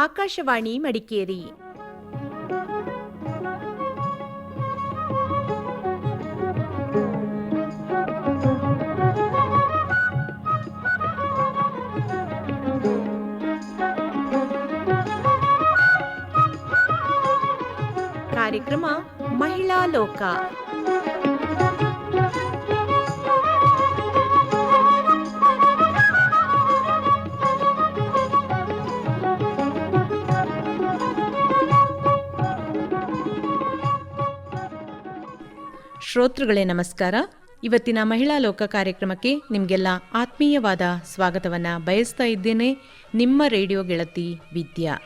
ಆಕಾಶವಾಣಿ ಮಡಿಕೇರಿ ಕಾರ್ಯಕ್ರಮ ಮಹಿಳಾ ಲೋಕ ಶ್ರೋತೃಗಳೇ, ನಮಸ್ಕಾರ. ಇವತ್ತಿನ ಮಹಿಳಾ ಲೋಕ ಕಾರ್ಯಕ್ರಮಕ್ಕೆ ನಿಮಗೆಲ್ಲ ಆತ್ಮೀಯವಾದ ಸ್ವಾಗತವನ್ನು ಬಯಸ್ತಾ ಇದ್ದೇನೆ. ನಿಮ್ಮ ರೇಡಿಯೋ ಗೆಳತಿ ವಿದ್ಯಾ.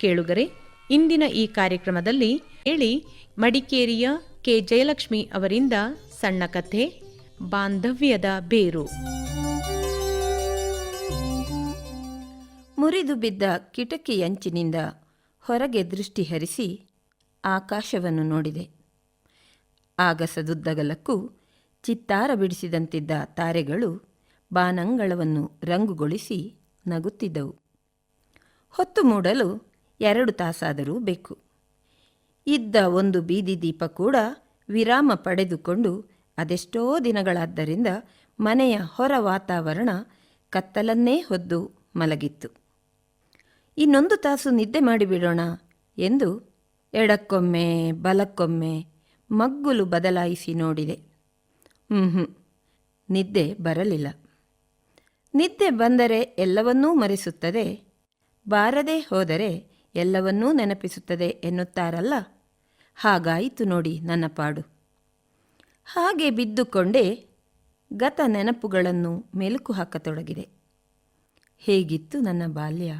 ಕೇಳುಗರೆ, ಇಂದಿನ ಈ ಕಾರ್ಯಕ್ರಮದಲ್ಲಿ ಹೇಳಿ ಮಡಿಕೇರಿಯ ಕೆ. ಜಯಲಕ್ಷ್ಮಿ ಅವರಿಂದ ಸಣ್ಣ ಕಥೆ, ಬಾಂಧವ್ಯದ ಬೇರು. ಮುರಿದು ಬಿದ್ದ ಕಿಟಕಿಯಂಚಿನಿಂದ ಹೊರಗೆ ದೃಷ್ಟಿ ಹರಿಸಿ ಆಕಾಶವನ್ನು ನೋಡಿದೆ. ಆಗಸದುದ್ದಗಲಕ್ಕೂ ಚಿತ್ತಾರ ಬಿಡಿಸಿದಂತಿದ್ದ ತಾರೆಗಳು ಬಾನಂಗಳವನ್ನು ರಂಗುಗೊಳಿಸಿ ನಗುತ್ತಿದ್ದವು. ಹೊತ್ತು ಮೂಡಲು ಎರಡು ತಾಸಾದರೂ ಬೇಕು. ಇದ್ದ ಒಂದು ಬೀದಿ ದೀಪ ಕೂಡ ವಿರಾಮ ಪಡೆದುಕೊಂಡು ಅದೆಷ್ಟೋ ದಿನಗಳಾದ್ದರಿಂದ ಮನೆಯ ಹೊರ ವಾತಾವರಣ ಕತ್ತಲನ್ನೇ ಹೊದ್ದು ಮಲಗಿತ್ತು. ಇನ್ನೊಂದು ತಾಸು ನಿದ್ದೆ ಮಾಡಿಬಿಡೋಣ ಎಂದು ಎಡಕ್ಕೊಮ್ಮೆ, ಬಲಕ್ಕೊಮ್ಮೆ ಮಗ್ಗುಲು ಬದಲಾಯಿಸಿ ನೋಡಿದೆ. ಹ್ಞೂ ನಿದ್ದೆ ಬರಲಿಲ್ಲ. ನಿದ್ದೆ ಬಂದರೆ ಎಲ್ಲವನ್ನೂ ಮರೆಸುತ್ತದೆ, ಬಾರದೆ ಹೋದರೆ ಎಲ್ಲವನ್ನೂ ನೆನಪಿಸುತ್ತದೆ ಎನ್ನುತ್ತಾರಲ್ಲ? ಹಾಗಾಯಿತು ನೋಡಿ ನನ್ನ ಪಾಡು. ಹಾಗೆ ಬಿದ್ದುಕೊಂಡೇ ಗತ ನೆನಪುಗಳನ್ನು ಮೆಲುಕು ಹಾಕತೊಡಗಿದೆ. ಹೇಗಿತ್ತು ನನ್ನ ಬಾಲ್ಯ?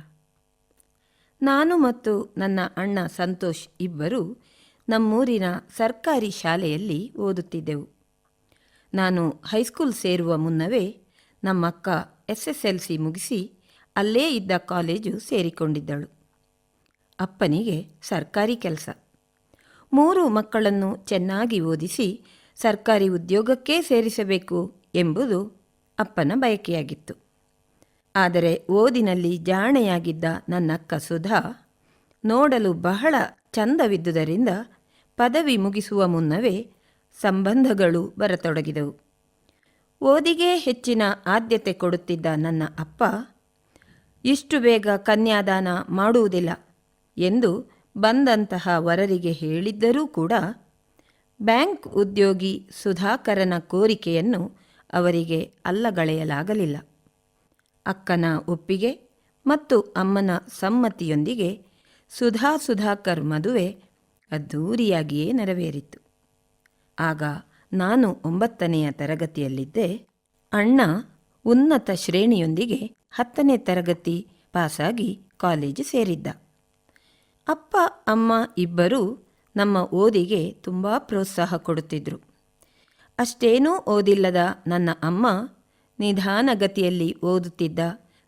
ನಾನು ಮತ್ತು ನನ್ನ ಅಣ್ಣ ಸಂತೋಷ್ ಇಬ್ಬರು ನಮ್ಮೂರಿನ ಸರ್ಕಾರಿ ಶಾಲೆಯಲ್ಲಿ ಓದುತ್ತಿದ್ದೆವು. ನಾನು ಹೈಸ್ಕೂಲ್ ಸೇರುವ ಮುನ್ನವೇ ನಮ್ಮಕ್ಕ ಎಸ್ ಎಸ್ ಎಲ್ ಸಿ ಮುಗಿಸಿ ಅಲ್ಲೇ ಇದ್ದ ಕಾಲೇಜು ಸೇರಿಕೊಂಡಿದ್ದಳು. ಅಪ್ಪನಿಗೆ ಸರ್ಕಾರಿ ಕೆಲಸ. ಮೂರು ಮಕ್ಕಳನ್ನು ಚೆನ್ನಾಗಿ ಓದಿಸಿ ಸರ್ಕಾರಿ ಉದ್ಯೋಗಕ್ಕೇ ಸೇರಿಸಬೇಕು ಎಂಬುದು ಅಪ್ಪನ ಬಯಕೆಯಾಗಿತ್ತು. ಆದರೆ ಓದಿನಲ್ಲಿ ಜಾಣೆಯಾಗಿದ್ದ ನನ್ನಕ್ಕ ಸುಧಾ ನೋಡಲು ಬಹಳ ಚಂದವಿದ್ದುದರಿಂದ ಪದವಿ ಮುಗಿಸುವ ಮುನ್ನವೇ ಸಂಬಂಧಗಳು ಬರತೊಡಗಿದವು. ಓದಿಗೆ ಹೆಚ್ಚಿನ ಆದ್ಯತೆ ಕೊಡುತ್ತಿದ್ದ ನನ್ನ ಅಪ್ಪ, ಇಷ್ಟು ಬೇಗ ಕನ್ಯಾದಾನ ಮಾಡುವುದಿಲ್ಲ ಎಂದು ಬಂದಂತಹ ವರರಿಗೆ ಹೇಳಿದ್ದರೂ ಕೂಡ ಬ್ಯಾಂಕ್ ಉದ್ಯೋಗಿ ಸುಧಾಕರನ ಕೋರಿಕೆಯನ್ನು ಅವರಿಗೆ ಅಲ್ಲಗಳೆಯಲಾಗಲಿಲ್ಲ. ಅಕ್ಕನ ಒಪ್ಪಿಗೆ ಮತ್ತು ಅಮ್ಮನ ಸಮ್ಮತಿಯೊಂದಿಗೆ ಸುಧಾ ಸುಧಾಕರ್ ಮದುವೆ ಅದ್ಧೂರಿಯಾಗಿಯೇ ನೆರವೇರಿತು. ಆಗ ನಾನು ಒಂಬತ್ತನೆಯ ತರಗತಿಯಲ್ಲಿದ್ದೆ. ಅಣ್ಣ ಉನ್ನತ ಶ್ರೇಣಿಯೊಂದಿಗೆ ಹತ್ತನೇ ತರಗತಿ ಪಾಸಾಗಿ ಕಾಲೇಜು ಸೇರಿದ್ದ. ಅಪ್ಪ, ಅಮ್ಮ ಇಬ್ಬರೂ ನಮ್ಮ ಓದಿಗೆ ತುಂಬ ಪ್ರೋತ್ಸಾಹ ಕೊಡುತ್ತಿದ್ದರು ಅಷ್ಟೇನೂ ಓದಿಲ್ಲದ ನನ್ನ ಅಮ್ಮ ನಿಧಾನಗತಿಯಲ್ಲಿ ಓದುತ್ತಿದ್ದ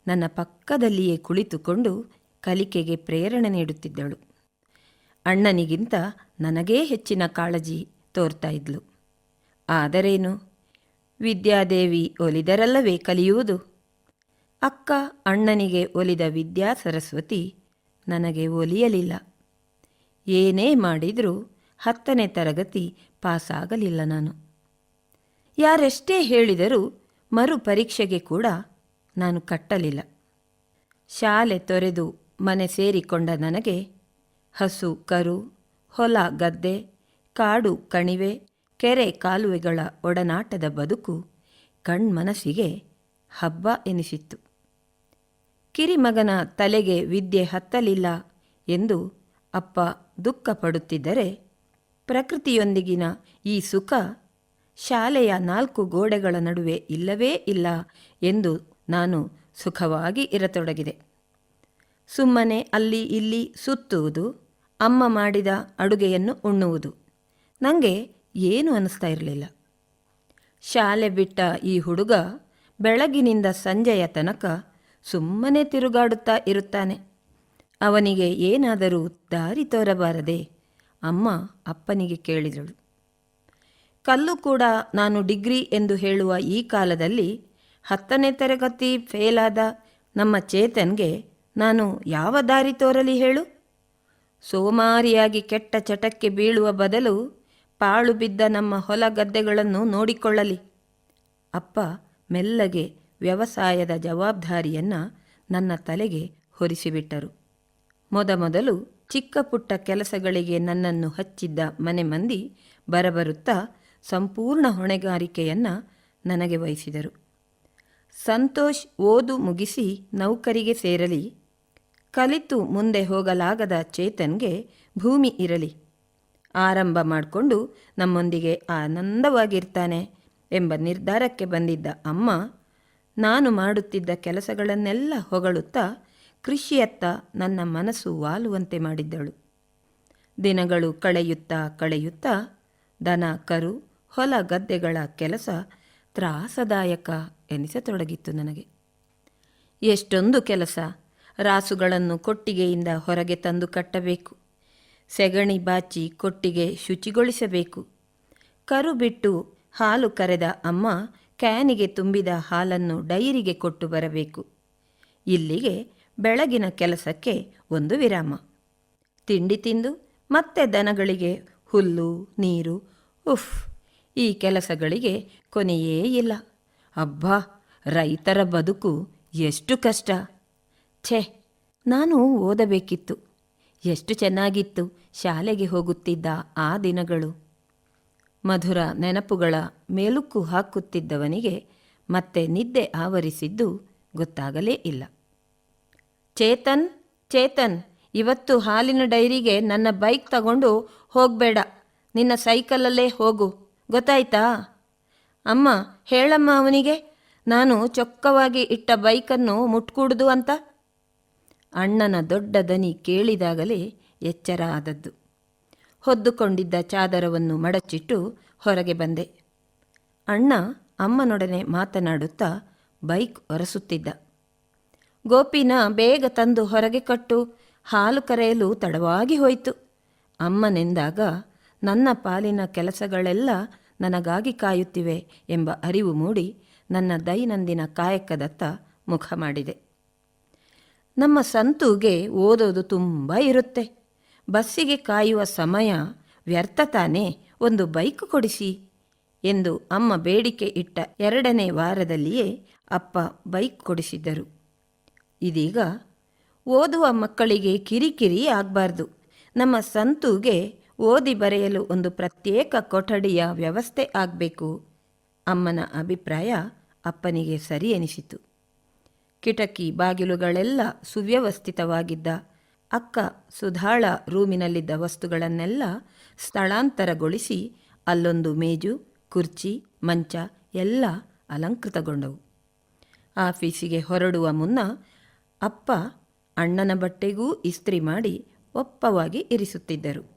ನನ್ನ ಪಕ್ಕದಲ್ಲಿಯೇ ಕುಳಿತುಕೊಂಡು ಕಲಿಕೆಗೆ ಪ್ರೇರಣೆ ನೀಡುತ್ತಿದ್ದಳು. ಅಣ್ಣನಿಗಿಂತ ನನಗೇ ಹೆಚ್ಚಿನ ಕಾಳಜಿ ತೋರ್ತಾ ಇದ್ಲು. ಆದರೇನು? ವಿದ್ಯಾದೇವಿ ಒಲಿದರಲ್ಲವೇ ಕಲಿಯುವುದು? ಅಕ್ಕ ಅಣ್ಣನಿಗೆ ಒಲಿದ ವಿದ್ಯಾ ಸರಸ್ವತಿ ನನಗೆ ಒಲಿಯಲಿಲ್ಲ. ಏನೇ ಮಾಡಿದರೂ ಹತ್ತನೇ ತರಗತಿ ಪಾಸಾಗಲಿಲ್ಲ ನಾನು. ಯಾರೆಷ್ಟೇ ಹೇಳಿದರೂ ಮರು ಪರೀಕ್ಷೆಗೆ ಕೂಡ ನಾನು ಕಟ್ಟಲಿಲ್ಲ. ಶಾಲೆ ತೊರೆದು ಮನೆ ಸೇರಿಕೊಂಡ ನನಗೆ ಹಸು, ಕರು, ಹೊಲ, ಗದ್ದೆ, ಕಾಡು, ಕಣಿವೆ, ಕೆರೆ, ಕಾಲುವೆಗಳ ಒಡನಾಟದ ಬದುಕು ಕಣ್ಮನಸ್ಸಿಗೆ ಹಬ್ಬ ಎನಿಸಿತ್ತು. ಕಿರಿಮಗನ ತಲೆಗೆ ವಿದ್ಯೆ ಹತ್ತಲಿಲ್ಲ ಎಂದು ಅಪ್ಪ ದುಃಖ ಪಡುತ್ತಿದ್ದರೆ ಪ್ರಕೃತಿಯೊಂದಿಗಿನ ಈ ಸುಖ ಶಾಲೆಯ ನಾಲ್ಕು ಗೋಡೆಗಳ ನಡುವೆ ಇಲ್ಲವೇ ಇಲ್ಲ ಎಂದು ನಾನು ಸುಖವಾಗಿ ಇರತೊಡಗಿದೆ. ಸುಮ್ಮನೆ ಅಲ್ಲಿ ಇಲ್ಲಿ ಸುತ್ತುವುದು, ಅಮ್ಮ ಮಾಡಿದ ಅಡುಗೆಯನ್ನು ಉಣ್ಣುವುದು. ನನಗೆ ಏನು ಅನ್ನಿಸ್ತಾ ಇರಲಿಲ್ಲ. ಶಾಲೆ ಬಿಟ್ಟ ಈ ಹುಡುಗ ಬೆಳಗಿನಿಂದ ಸಂಜೆಯ ತನಕ ಸುಮ್ಮನೆ ತಿರುಗಾಡುತ್ತಾ ಇರುತ್ತಾನೆ. ಅವನಿಗೆ ಏನಾದರೂ ದಾರಿ ತೋರಬಾರದೆ ಅಮ್ಮ ಅಪ್ಪನಿಗೆ ಕೇಳಿದಳು. ಕಲ್ಲು ಕೂಡ ನಾನು ಡಿಗ್ರಿ ಎಂದು ಹೇಳುವ ಈ ಕಾಲದಲ್ಲಿ ಹತ್ತನೇ ತರಗತಿ ಫೇಲಾದ ನಮ್ಮ ಚೇತನ್ಗೆ ನಾನು ಯಾವ ದಾರಿ ತೋರಲಿ ಹೇಳು? ಸೋಮಾರಿಯಾಗಿ ಕೆಟ್ಟ ಚಟಕ್ಕೆ ಬೀಳುವ ಬದಲು ಪಾಳು ಬಿದ್ದ ನಮ್ಮ ಹೊಲ ಗದ್ದೆಗಳನ್ನು ನೋಡಿಕೊಳ್ಳಲಿ. ಅಪ್ಪ ಮೆಲ್ಲಗೆ ವ್ಯವಸಾಯದ ಜವಾಬ್ದಾರಿಯನ್ನು ನನ್ನ ತಲೆಗೆ ಹೊರಿಸಿಬಿಟ್ಟರು. ಮೊದಮೊದಲು ಚಿಕ್ಕ ಪುಟ್ಟ ಕೆಲಸಗಳಿಗೆ ನನ್ನನ್ನು ಹಚ್ಚಿದ್ದ ಮನೆ ಮಂದಿ ಬರಬರುತ್ತಾ ಸಂಪೂರ್ಣ ಹೊಣೆಗಾರಿಕೆಯನ್ನು ನನಗೆ ವಹಿಸಿದರು. ಸಂತೋಷ್ ಓದು ಮುಗಿಸಿ ನೌಕರಿಗೆ ಸೇರಲಿ, ಕಲಿತು ಮುಂದೆ ಹೋಗಲಾಗದ ಚೇತನ್ಗೆ ಭೂಮಿ ಇರಲಿ, ಆರಂಭ ಮಾಡಿಕೊಂಡು ನಮ್ಮೊಂದಿಗೆ ಆನಂದವಾಗಿರ್ತಾನೆ ಎಂಬ ನಿರ್ಧಾರಕ್ಕೆ ಬಂದಿದ್ದ ಅಮ್ಮ, ನಾನು ಮಾಡುತ್ತಿದ್ದ ಕೆಲಸಗಳನ್ನೆಲ್ಲ ಹೊಗಳುತ್ತಾ ಕೃಷಿಯತ್ತ ನನ್ನ ಮನಸ್ಸು ವಾಲುವಂತೆ ಮಾಡಿದ್ದಳು. ದಿನಗಳು ಕಳೆಯುತ್ತಾ ಕಳೆಯುತ್ತಾ ದನ, ಕರು ಹೊಲ ಗದ್ದೆಗಳ ಕೆಲಸ ತ್ರಾಸದಾಯಕ ಎನಿಸತೊಡಗಿತ್ತು ನನಗೆ. ಎಷ್ಟೊಂದು ಕೆಲಸ ರಾಸುಗಳನ್ನು ಕೊಟ್ಟಿಗೆಯಿಂದ ಹೊರಗೆ ತಂದು ಕಟ್ಟಬೇಕು. ಸೆಗಣಿ ಬಾಚಿ ಕೊಟ್ಟಿಗೆ ಶುಚಿಗೊಳಿಸಬೇಕು. ಕರು ಬಿಟ್ಟು ಹಾಲು ಕರೆದ ಅಮ್ಮ ಕ್ಯಾನಿಗೆ ತುಂಬಿದ ಹಾಲನ್ನು ಡೈರಿಗೆ ಕೊಟ್ಟು ಬರಬೇಕು. ಇಲ್ಲಿಗೆ ಬೆಳಗಿನ ಕೆಲಸಕ್ಕೆ ಒಂದು ವಿರಾಮ. ತಿಂಡಿ ತಿಂದು ಮತ್ತೆ ದನಗಳಿಗೆ ಹುಲ್ಲು, ನೀರು, ಉಫ್ ಈ ಕೆಲಸಗಳಿಗೆ ಕೊನೆಯೇ ಇಲ್ಲ. ಅಬ್ಬಾ, ರೈತರ ಬದುಕು ಎಷ್ಟು ಕಷ್ಟ. ಛೇ, ನಾನು ಓದಬೇಕಿತ್ತು. ಎಷ್ಟು ಚೆನ್ನಾಗಿತ್ತು ಶಾಲೆಗೆ ಹೋಗುತ್ತಿದ್ದ ಆ ದಿನಗಳು. ಮಧುರ ನೆನಪುಗಳ ಮೇಲುಕ್ಕು ಹಾಕುತ್ತಿದ್ದವನಿಗೆ ಮತ್ತೆ ನಿದ್ದೆ ಆವರಿಸಿದ್ದು ಗೊತ್ತಾಗಲೇ ಇಲ್ಲ. ಚೇತನ್ ಚೇತನ್, ಇವತ್ತು ಹಾಲಿನ ಡೈರಿಗೆ ನನ್ನ ಬೈಕ್ ತಗೊಂಡು ಹೋಗಬೇಡ. ನಿನ್ನ ಸೈಕಲಲ್ಲೇ ಹೋಗು. ಗೊತ್ತಾಯ್ತಾ? ಅಮ್ಮ, ಹೇಳಮ್ಮ ಅವನಿಗೆ, ನಾನು ಚೊಕ್ಕವಾಗಿ ಇಟ್ಟ ಬೈಕನ್ನು ಮುಟ್ಕೂಡ್ದು ಅಂತ? ಅಣ್ಣನ ದೊಡ್ಡ ದನಿ ಕೇಳಿದಾಗಲೇ ಎಚ್ಚರ ಆದದ್ದು ಹೊದ್ದುಕೊಂಡಿದ್ದ ಚಾದರವನ್ನು ಮಡಚಿಟ್ಟು ಹೊರಗೆ ಬಂದೆ. ಅಣ್ಣ ಅಮ್ಮನೊಡನೆ ಮಾತನಾಡುತ್ತಾ ಬೈಕ್ ಒರೆಸುತ್ತಿದ್ದ. ಗೋಪಿನ ಬೇಗ ತಂದು ಹೊರಗೆ ಕಟ್ಟು, ಹಾಲು ಕರೆಯಲು ತಡವಾಗಿ ಹೋಯಿತು. ಅಮ್ಮನೆಂದಾಗ ನನ್ನ ಪಾಲಿನ ಕೆಲಸಗಳೆಲ್ಲ ನನಗಾಗಿ ಕಾಯುತ್ತಿವೆ ಎಂಬ ಅರಿವು ಮೂಡಿ ನನ್ನ ದೈನಂದಿನ ಕಾಯಕದತ್ತ ಮುಖ ಮಾಡಿದೆ. ನಮ್ಮ ಸಂತುಗೆ ಓದೋದು ತುಂಬ ಇರುತ್ತೆ. ಬಸ್ಸಿಗೆ ಕಾಯುವ ಸಮಯ ವ್ಯರ್ಥ ತಾನೇ ಒಂದು ಬೈಕ್ ಕೊಡಿಸಿ ಎಂದು ಅಮ್ಮ ಬೇಡಿಕೆ ಇಟ್ಟ ಎರಡನೇ ವಾರದಲ್ಲಿಯೇ ಅಪ್ಪ ಬೈಕ್ ಕೊಡಿಸಿದ್ದರು. ಇದೀಗ ಓದುವ ಮಕ್ಕಳಿಗೆ ಕಿರಿಕಿರಿ ಆಗಬಾರ್ದು. ನಮ್ಮ ಸಂತುಗೆ ಓದಿ ಬರೆಯಲು ಒಂದು ಪ್ರತ್ಯೇಕ ಕೊಠಡಿಯ ವ್ಯವಸ್ಥೆ ಆಗಬೇಕು. ಅಮ್ಮನ ಅಭಿಪ್ರಾಯ ಅಪ್ಪನಿಗೆ ಸರಿ ಎನಿಸಿತು. ಕಿಟಕಿ ಬಾಗಿಲುಗಳೆಲ್ಲ ಸುವ್ಯವಸ್ಥಿತವಾಗಿದ್ದ. ಅಕ್ಕ ಸುಧಾಳ ರೂಮಿನಲ್ಲಿದ್ದ ವಸ್ತುಗಳನ್ನೆಲ್ಲ ಸ್ಥಳಾಂತರಗೊಳಿಸಿ ಅಲ್ಲೊಂದು ಮೇಜು, ಕುರ್ಚಿ, ಮಂಚ ಎಲ್ಲ ಅಲಂಕೃತಗೊಂಡವು. ಆಫೀಸಿಗೆ ಹೊರಡುವ ಮುನ್ನ ಅಪ್ಪ ಅಣ್ಣನ ಬಟ್ಟೆಗೂ ಇಸ್ತ್ರಿ ಮಾಡಿ ಒಪ್ಪವಾಗಿ ಇರಿಸುತ್ತಿದ್ದರು.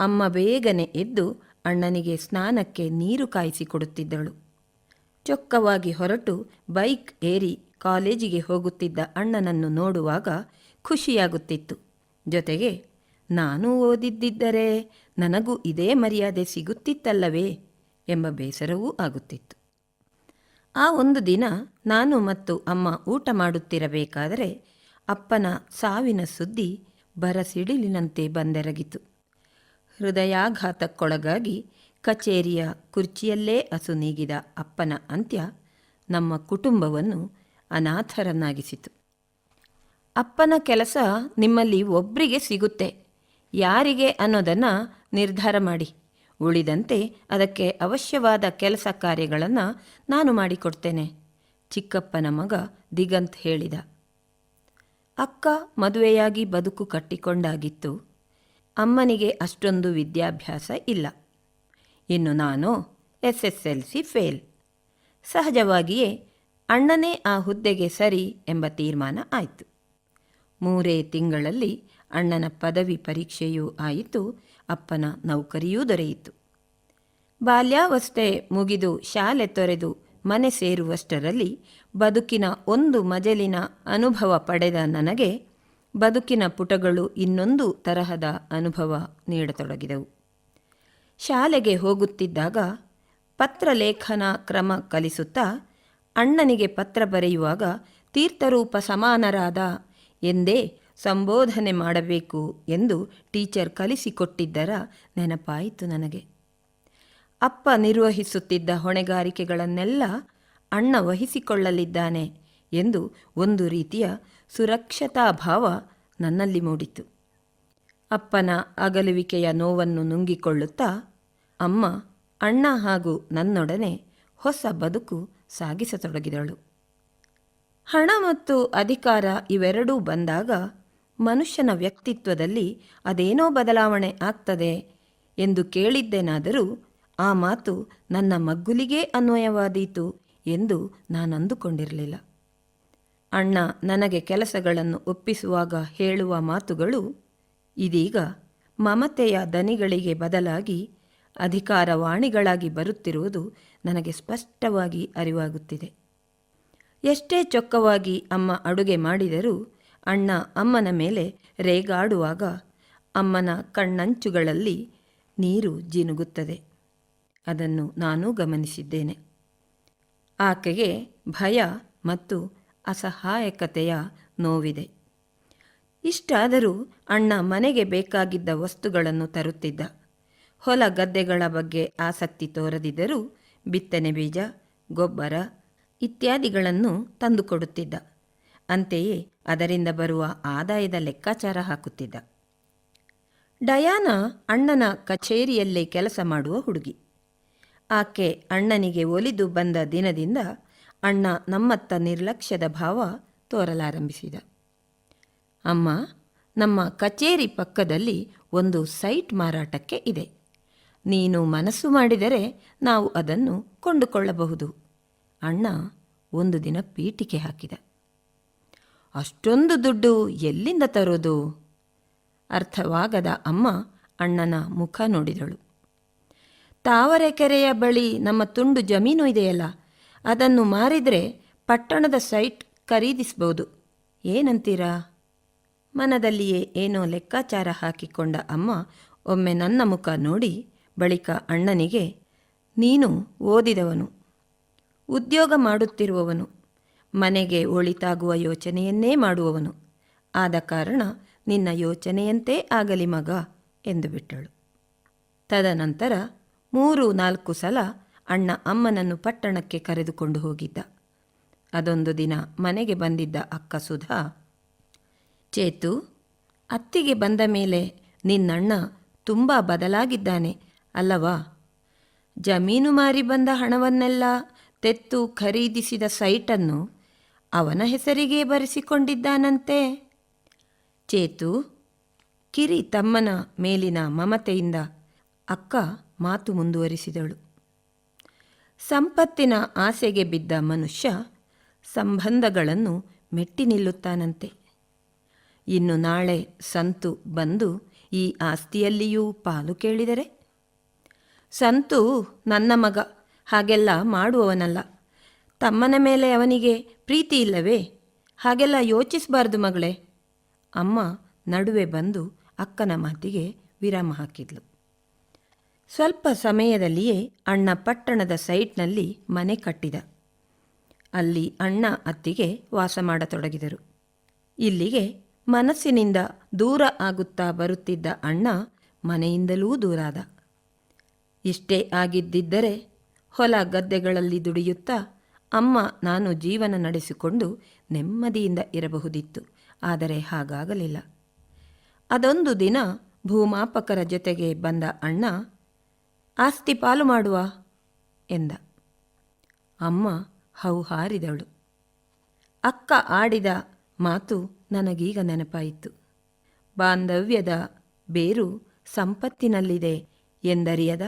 ಅಮ್ಮ ಬೇಗನೆ ಎದ್ದು ಅಣ್ಣನಿಗೆ ಸ್ನಾನಕ್ಕೆ ನೀರು ಕಾಯಿಸಿಕೊಡುತ್ತಿದ್ದಳು ಚೊಕ್ಕವಾಗಿ ಹೊರಟು ಬೈಕ್ ಏರಿ ಕಾಲೇಜಿಗೆ ಹೋಗುತ್ತಿದ್ದ ಅಣ್ಣನನ್ನು ನೋಡುವಾಗ ಖುಷಿಯಾಗುತ್ತಿತ್ತು. ಜೊತೆಗೆ, ನಾನು ಓದಿದ್ದಿದ್ದರೆ ನನಗೂ ಇದೇ ಮರ್ಯಾದೆ ಸಿಗುತ್ತಿತ್ತಲ್ಲವೇ? ಎಂಬ ಬೇಸರವೂ ಆಗುತ್ತಿತ್ತು. ಆ ಒಂದು ದಿನ ನಾನು ಮತ್ತು ಅಮ್ಮ ಊಟ ಮಾಡುತ್ತಿರಬೇಕಾದರೆ ಅಪ್ಪನ ಸಾವಿನ ಸುದ್ದಿ ಬರಸಿಡಿಲಿನಂತೆ ಬಂದೆರಗಿತು. ಹೃದಯಾಘಾತಕ್ಕೊಳಗಾಗಿ ಕಚೇರಿಯ ಕುರ್ಚಿಯಲ್ಲೇ ಅಸುನೀಗಿದ ಅಪ್ಪನ ಅಂತ್ಯ ನಮ್ಮ ಕುಟುಂಬವನ್ನು ಅನಾಥರನ್ನಾಗಿಸಿತು. ಅಪ್ಪನ ಕೆಲಸ ನಿಮ್ಮಲ್ಲಿ ಒಬ್ಬರಿಗೆ ಸಿಗುತ್ತೆ. ಯಾರಿಗೆ ಅನ್ನೋದನ್ನು ನಿರ್ಧಾರ ಮಾಡಿ. ಉಳಿದಂತೆ ಅದಕ್ಕೆ ಅವಶ್ಯವಾದ ಕೆಲಸ ಕಾರ್ಯಗಳನ್ನು ನಾನು ಮಾಡಿಕೊಡ್ತೇನೆ, ಚಿಕ್ಕಪ್ಪನ ಮಗ ದಿಗಂತ್ ಹೇಳಿದ. ಅಕ್ಕ ಮದುವೆಯಾಗಿ ಬದುಕು ಕಟ್ಟಿಕೊಂಡಾಗಿತ್ತು. ಅಮ್ಮನಿಗೆ ಅಷ್ಟೊಂದು ವಿದ್ಯಾಭ್ಯಾಸ ಇಲ್ಲ. ಇನ್ನು ನಾನು S S L C fail. ಸಹಜವಾಗಿಯೇ ಅಣ್ಣನೇ ಆ ಹುದ್ದೆಗೆ ಸರಿ ಎಂಬ ತೀರ್ಮಾನ ಆಯಿತು. ಮೂರೇ ತಿಂಗಳಲ್ಲಿ ಅಣ್ಣನ ಪದವಿ ಪರೀಕ್ಷೆಯೂ ಆಯಿತು, ಅಪ್ಪನ ನೌಕರಿಯೂ ದೊರೆಯಿತು. ಬಾಲ್ಯಾವಸ್ಥೆ ಮುಗಿದು ಶಾಲೆ ತೊರೆದು ಮನೆ ಸೇರುವಷ್ಟರಲ್ಲಿ ಬದುಕಿನ ಒಂದು ಮಜಲಿನ ಅನುಭವ ಪಡೆದ ನನಗೆ ಬದುಕಿನ ಪುಟಗಳು ಇನ್ನೊಂದು ತರಹದ ಅನುಭವ ನೀಡತೊಡಗಿದವು. ಶಾಲೆಗೆ ಹೋಗುತ್ತಿದ್ದಾಗ ಪತ್ರಲೇಖನ ಕ್ರಮ ಕಲಿಸುತ್ತಾ ಅಣ್ಣನಿಗೆ ಪತ್ರ ಬರೆಯುವಾಗ ತೀರ್ಥರೂಪ ಸಮಾನರಾದ ಎಂದೇ ಸಂಬೋಧನೆ ಮಾಡಬೇಕು ಎಂದು ಟೀಚರ್ ಕಲಿಸಿಕೊಟ್ಟಿದ್ದರ ನೆನಪಾಯಿತು ನನಗೆ. ಅಪ್ಪ ನಿರ್ವಹಿಸುತ್ತಿದ್ದ ಹೊಣೆಗಾರಿಕೆಗಳನ್ನೆಲ್ಲ ಅಣ್ಣ ವಹಿಸಿಕೊಳ್ಳಲಿದ್ದಾನೆ ಎಂದು ಒಂದು ರೀತಿಯ ಸುರಕ್ಷತಾ ಭಾವ ನನ್ನಲ್ಲಿ ಮೂಡಿತು. ಅಪ್ಪನ ಅಗಲುವಿಕೆಯ ನೋವನ್ನು ನುಂಗಿಕೊಳ್ಳುತ್ತಾ ಅಮ್ಮ, ಅಣ್ಣ ಹಾಗೂ ನನ್ನೊಡನೆ ಹೊಸ ಬದುಕು ಸಾಗಿಸತೊಡಗಿದಳು. ಹಣ ಮತ್ತು ಅಧಿಕಾರ ಇವೆರಡೂ ಬಂದಾಗ ಮನುಷ್ಯನ ವ್ಯಕ್ತಿತ್ವದಲ್ಲಿ ಅದೇನೋ ಬದಲಾವಣೆ ಆಗ್ತದೆ ಎಂದು ಕೇಳಿದ್ದೇನಾದರೂ ಆ ಮಾತು ನನ್ನ ಮಗ್ಗುಲಿಗೇ ಅನ್ವಯವಾದೀತು ಎಂದು ನಾನು ಅಂದುಕೊಂಡಿರಲಿಲ್ಲ ಅಣ್ಣ ನನಗೆ ಕೆಲಸಗಳನ್ನು ಒಪ್ಪಿಸುವಾಗ ಹೇಳುವ ಮಾತುಗಳು ಇದೀಗ ಮಮತೆಯ ದನಿಗಳಿಗೆ ಬದಲಾಗಿ ಅಧಿಕಾರವಾಣಿಗಳಾಗಿ ಬರುತ್ತಿರುವುದು ನನಗೆ ಸ್ಪಷ್ಟವಾಗಿ ಅರಿವಾಗುತ್ತಿದೆ. ಎಷ್ಟೇ ಚೊಕ್ಕವಾಗಿ ಅಮ್ಮ ಅಡುಗೆ ಮಾಡಿದರೂ ಅಣ್ಣ ಅಮ್ಮನ ಮೇಲೆ ರೇಗಾಡುವಾಗ ಅಮ್ಮನ ಕಣ್ಣಂಚುಗಳಲ್ಲಿ ನೀರು ಜಿನುಗುತ್ತದೆ. ಅದನ್ನು ನಾನೂ ಗಮನಿಸಿದ್ದೇನೆ. ಆಕೆಗೆ ಭಯ ಮತ್ತು ಅಸಹಾಯಕತೆಯ ನೋವಿದೆ. ಇಷ್ಟಾದರೂ ಅಣ್ಣ ಮನೆಗೆ ಬೇಕಾಗಿದ್ದ ವಸ್ತುಗಳನ್ನು ತರುತ್ತಿದ್ದ. ಹೊಲ ಗದ್ದೆಗಳ ಬಗ್ಗೆ ಆಸಕ್ತಿ ತೋರದಿದ್ದರೂ ಬಿತ್ತನೆ ಬೀಜ, ಗೊಬ್ಬರ ಇತ್ಯಾದಿಗಳನ್ನು ತಂದುಕೊಡುತ್ತಿದ್ದ. ಅಂತೆಯೇ ಅದರಿಂದ ಬರುವ ಆದಾಯದ ಲೆಕ್ಕಾಚಾರ ಹಾಕುತ್ತಿದ್ದ. ಡಯಾನ ಅಣ್ಣನ ಕಚೇರಿಯಲ್ಲೇ ಕೆಲಸ ಮಾಡುವ ಹುಡುಗಿ. ಆಕೆ ಅಣ್ಣನಿಗೆ ಒಲಿದು ಬಂದ ದಿನದಿಂದ ಅಣ್ಣ ನಮ್ಮತ್ತ ನಿರ್ಲಕ್ಷ್ಯದ ಭಾವ ತೋರಲಾರಂಭಿಸಿದ. ಅಮ್ಮ, ನಮ್ಮ ಕಚೇರಿ ಪಕ್ಕದಲ್ಲಿ ಒಂದು ಸೈಟ್ ಮಾರಾಟಕ್ಕೆ ಇದೆ. ನೀನು ಮನಸ್ಸು ಮಾಡಿದರೆ ನಾವು ಅದನ್ನು ಕೊಂಡುಕೊಳ್ಳಬಹುದು. ಅಣ್ಣ ಒಂದು ದಿನ ಪೀಟಿಕೆ ಹಾಕಿದ. ಅಷ್ಟೊಂದು ದುಡ್ಡು ಎಲ್ಲಿಂದ ತರೋದು? ಅರ್ಥವಾಗದ ಅಮ್ಮ ಅಣ್ಣನ ಮುಖ ನೋಡಿದಳು. ತಾವರೆಕೆರೆಯ ಬಳಿ ನಮ್ಮ ತುಂಡು ಜಮೀನು ಇದೆಯಲ್ಲ ಅದನ್ನು ಮಾರಿದರೆ ಪಟ್ಟಣದ ಸೈಟ್ ಖರೀದಿಸ್ಬೋದು. ಏನಂತೀರಾ? ಮನದಲ್ಲಿಯೇ ಏನೋ ಲೆಕ್ಕಾಚಾರ ಹಾಕಿಕೊಂಡ ಅಮ್ಮ ಒಮ್ಮೆ ನನ್ನ ಮುಖ ನೋಡಿ ಬಳಿಕ ಅಣ್ಣನಿಗೆ, ನೀನು ಓದಿದವನು, ಉದ್ಯೋಗ ಮಾಡುತ್ತಿರುವವನು, ಮನೆಗೆ ಒಳಿತಾಗುವ ಯೋಚನೆಯನ್ನೇ ಮಾಡುವವನು, ಆದ ಕಾರಣ ನಿನ್ನ ಯೋಚನೆಯಂತೆ ಆಗಲಿ ಮಗ, ಎಂದು ಬಿಟ್ಟಳು. ತದನಂತರ ಮೂರು ನಾಲ್ಕು ಸಲ ಅಣ್ಣ ಅಮ್ಮನನ್ನು ಪಟ್ಟಣಕ್ಕೆ ಕರೆದುಕೊಂಡು ಹೋಗಿದ್ದ. ಅದೊಂದು ದಿನ ಮನೆಗೆ ಬಂದಿದ್ದ ಅಕ್ಕ ಸುಧಾ, ಚೇತು, ಅತ್ತಿಗೆ ಬಂದ ಮೇಲೆ ನಿನ್ನಣ್ಣ ತುಂಬ ಬದಲಾಗಿದ್ದಾನೆ ಅಲ್ಲವಾ? ಜಮೀನು ಮಾರಿ ಬಂದ ಹಣವನ್ನೆಲ್ಲ ತೆತ್ತು ಖರೀದಿಸಿದ ಸೈಟನ್ನು ಅವನ ಹೆಸರಿಗೆ ಬರೆಸಿಕೊಂಡಿದ್ದಾನಂತೆ? ಚೇತು, ಕಿರಿ ತಮ್ಮನ ಮೇಲಿನ ಮಮತೆಯಿಂದ ಅಕ್ಕ ಮಾತು ಮುಂದುವರಿಸಿದಳು. ಸಂಪತ್ತಿನ ಆಸೆಗೆ ಬಿದ್ದ ಮನುಷ್ಯ ಸಂಬಂಧಗಳನ್ನು ಮೆಟ್ಟಿ ನಿಲ್ಲುತ್ತಾನಂತೆ. ಇನ್ನು ನಾಳೆ ಸಂತು ಬಂದು ಈ ಆಸ್ತಿಯಲ್ಲಿಯೂ ಪಾಲು ಕೇಳಿದರೆ? ಸಂತು ನನ್ನ ಮಗ, ಹಾಗೆಲ್ಲ ಮಾಡುವವನಲ್ಲ. ತಮ್ಮನ ಮೇಲೆ ಅವನಿಗೆ ಪ್ರೀತಿ ಇಲ್ಲವೇ? ಹಾಗೆಲ್ಲ ಯೋಚಿಸಬಾರ್ದು ಮಗಳೇ. ಅಮ್ಮ ನಡುವೆ ಬಂದು ಅಕ್ಕನ ಮಾತಿಗೆ ವಿರಾಮ ಹಾಕಿದ್ಲು. ಸ್ವಲ್ಪ ಸಮಯದಲ್ಲಿಯೇ ಅಣ್ಣ ಪಟ್ಟಣದ ಸೈಟ್ನಲ್ಲಿ ಮನೆ ಕಟ್ಟಿದ. ಅಲ್ಲಿ ಅಣ್ಣ ಅತ್ತಿಗೆ ವಾಸ ಮಾಡತೊಡಗಿದರು. ಇಲ್ಲಿಗೆ ಮನಸ್ಸಿನಿಂದ ದೂರ ಆಗುತ್ತಾ ಬರುತ್ತಿದ್ದ ಅಣ್ಣ ಮನೆಯಿಂದಲೂ ದೂರಾದ ಇಷ್ಟೇ ಆಗಿದ್ದಿದ್ದರೆ ಹೊಲ ಗದ್ದೆಗಳಲ್ಲಿ ದುಡಿಯುತ್ತಾ ಅಮ್ಮ ನಾನು ಜೀವನ ನಡೆಸಿಕೊಂಡು ನೆಮ್ಮದಿಯಿಂದ ಇರಬಹುದಿತ್ತು. ಆದರೆ ಹಾಗಾಗಲಿಲ್ಲ. ಅದೊಂದು ದಿನ ಭೂಮಾಪಕರ ಜೊತೆಗೆ ಬಂದ ಅಣ್ಣ ಆಸ್ತಿ ಪಾಲು ಮಾಡುವ ಎಂದ. ಅಮ್ಮ ಹೌಹಾರಿದಳು ಅಕ್ಕ ಆಡಿದ ಮಾತು ನನಗೀಗ ನೆನಪಾಯಿತು. ಬಾಂಧವ್ಯದ ಬೇರು ಸಂಪತ್ತಿನಲ್ಲಿದೆ ಎಂದರಿಯದ,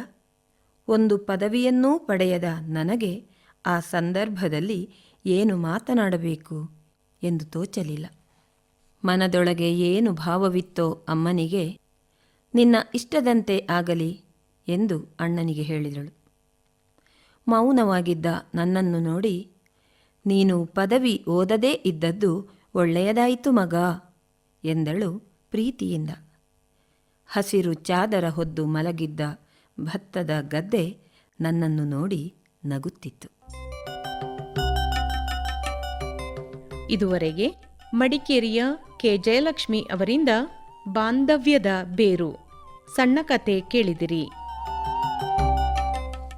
ಒಂದು ಪದವಿಯನ್ನೂ ಪಡೆಯದ ನನಗೆ ಆ ಸಂದರ್ಭದಲ್ಲಿ ಏನು ಮಾತನಾಡಬೇಕು ಎಂದು ತೋಚಲಿಲ್ಲ. ಮನದೊಳಗೆ ಏನು ಭಾವವಿತ್ತೋ ಅಮ್ಮನಿಗೆ, ನಿನ್ನ ಇಷ್ಟದಂತೆ ಆಗಲಿ ಎಂದು ಅಣ್ಣನಿಗೆ ಹೇಳಿದಳು. ಮೌನವಾಗಿದ್ದ ನನ್ನನ್ನು ನೋಡಿ, ನೀನು ಪದವಿ ಓದದೇ ಇದ್ದದ್ದು ಒಳ್ಳೆಯದಾಯಿತು ಮಗ ಎಂದಳು ಪ್ರೀತಿಯಿಂದ. ಹಸಿರು ಚಾದರ ಹೊದ್ದು ಮಲಗಿದ್ದ ಭತ್ತದ ಗದ್ದೆ ನನ್ನನ್ನು ನೋಡಿ ನಗುತ್ತಿತ್ತು. ಇದುವರೆಗೆ ಮಡಿಕೇರಿಯ ಕೆ. ಜಯಲಕ್ಷ್ಮಿ ಅವರಿಂದ ಬಾಂಧವ್ಯದ ಬೇರು, ಸಣ್ಣ ಕತೆ ಕೇಳಿದಿರಿ.